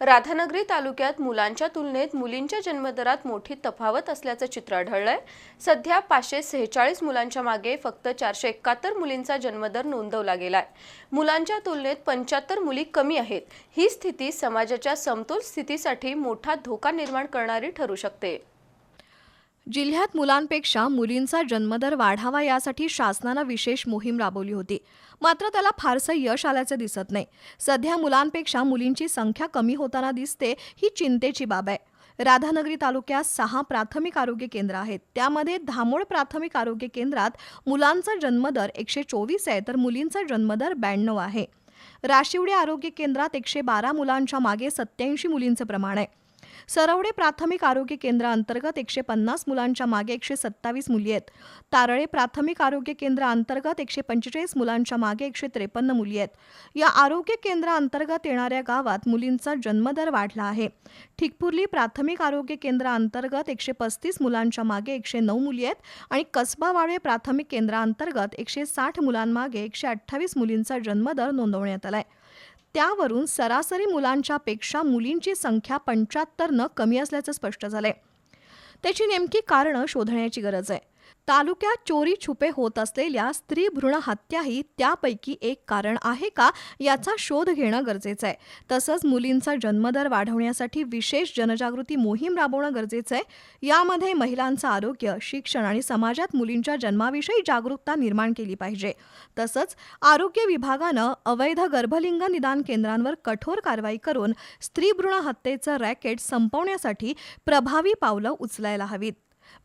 राधानगरी तालुक्यात मुलांच्या तुलनेत मुलींच्या जन्मदरात मोठी तफावत असल्याचं चित्र आढळलंय. सध्या पाचशे सेहेचाळीस मुलांच्या मागे फक्त चारशे एकाहत्तर मुलींचा जन्मदर नोंदवला गेलाय. मुलांच्या तुलनेत पंच्याहत्तर मुली कमी आहेत. ही स्थिती समाजाच्या समतोल स्थितीसाठी मोठा धोका निर्माण करणारी ठरू शकते. जिल्ह्यात मुलांपेक्षा मुलींचा जन्मदर वाढावा यासाठी शासनानं विशेष मोहीम राबवली होती. मात्र त्याला फारसं यश आल्याचं दिसत नाही. सध्या मुलांपेक्षा मुलींची संख्या कमी होताना दिसते ही चिंतेची बाब आहे. राधानगरी तालुक्यात सहा प्राथमिक आरोग्य केंद्र आहेत. त्यामध्ये धामोड प्राथमिक आरोग्य केंद्रात मुलांचा जन्मदर एकशे चोवीस आहे तर मुलींचा जन्मदर ब्याण्णव आहे. राशिवडे आरोग्य केंद्रात एकशे बारा मुलांच्या मागे सत्याऐंशी मुलींचं प्रमाण आहे. सरवडे प्राथमिक आरोग्य केंद्राअंतर्गत एकशे पन्नास मुलांच्या मागे एकशे सत्तावीस मुली आहेत. तारळे प्राथमिक आरोग्य केंद्राअंतर्गत एकशे पंचेचाळीस मुलांच्या मागे एकशे त्रेपन्न मुली आहेत. या आरोग्य केंद्राअंतर्गत येणाऱ्या गावात मुलींचा जन्मदर वाढला आहे. ठिकपुर्ली प्राथमिक आरोग्य केंद्राअंतर्गत एकशे पस्तीस मुलांच्या मागे एकशे नऊ मुली आहेत आणि कसबा वाळवे प्राथमिक केंद्राअंतर्गत एकशे साठ मुलांमागे एकशे अठ्ठावीस मुलींचा जन्मदर नोंदवण्यात आलाय. त्यावरून सरासरी मुलांच्या पेक्षा मुलींची संख्या पंच्याहत्तरनं कमी असल्याचं स्पष्ट झालंय. त्याची नेमकी कारणं शोधण्याची गरज आहे. तालुक्यात चोरी छुपे होत असलेल्या स्त्री भ्रूण हत्याही त्यापैकी एक कारण आहे का याचा शोध घेणं गरजेचं आहे. तसंच मुलींचा जन्मदर वाढवण्यासाठी विशेष जनजागृती मोहीम राबवणं गरजेचं आहे. यामध्ये महिलांचं आरोग्य शिक्षण आणि समाजात मुलींच्या जन्माविषयी जागरूकता निर्माण केली पाहिजे. तसंच आरोग्य विभागानं अवैध गर्भलिंग निदान केंद्रांवर कठोर कारवाई करून स्त्री भ्रूण हत्येचं रॅकेट संपवण्यासाठी प्रभावी पावलं उचलायला हवीत.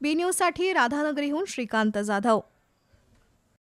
बी न्यूजसाठी राधानगरीहून श्रीकांत जाधव